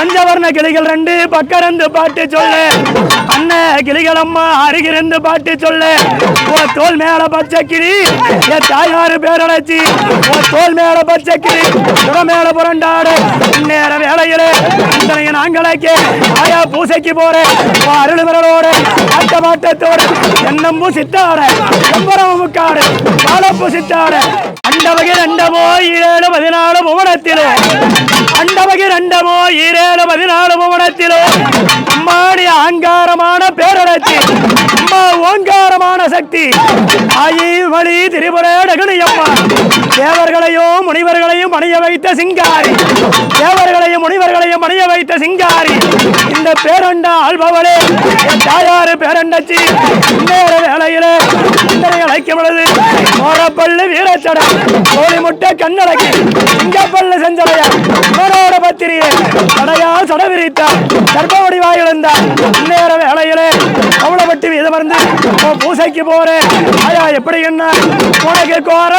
பஞ்சவர்ண கிளிகள் ரெண்டு பக்கரந்து பாட்டு சொல்லு. அண்ண கிளிகள் அம்மா அருகிருந்து பாட்டு சொல்லு. ஓ தோல் மேல பச்சை கிளி என் தாயாரு பேரடைச்சி ஓ தோல் மேல பச்சை கிளி புற மேல புரண்டாடு. நேர வேலையில இத்தனைய நாங்களுக்கு ஆயா பூசைக்கு போறேன். ஓ அருள் விரலோடு ஆட்ட மாட்டத்தோடு என்னம்பூ சித்தாட எம்பரமுக்காடு முக்காடு பாலப்பூ சித்தாட அண்டவகை ரெண்டமோ ஈரேழு பதினாலு புவனத்திலோ அண்டவகை ரெண்டமோ ஈரேழு பதினாலு புவனத்திலோ அம்மாடி ஆங்காரமான பேரடச்சி அம்மா ஓங்காரமான சக்தி ஆயி வழி திரிபுர டகுனியம்மா தேவர்களையும் முனிவர்களையும் அணிய வைத்த சிங்காரி தேவர்களையும் முனிவர்களையும் அணிய வைத்த சிங்காரி இந்த பேரண்ட ஆள்பவளே தாயாறு தாயாரு பேரண்டச்சி நேர வேலையிலே இத்தனை மோரப்பள்ளு வீரச்சடா கோழி முட்டை கண்ணடக்கி சிங்கப்பள்ளு செஞ்சடையா இவரோட பத்திரியே தடையா சட விரித்தா கர்ப்பவடி வாயிழந்தா இந்நேர வேலையிலே கவலைப்பட்டு வீதமர்ந்து உன் பூசைக்கு போறேன் ஆயா எப்படி என்ன உனக்கு கோர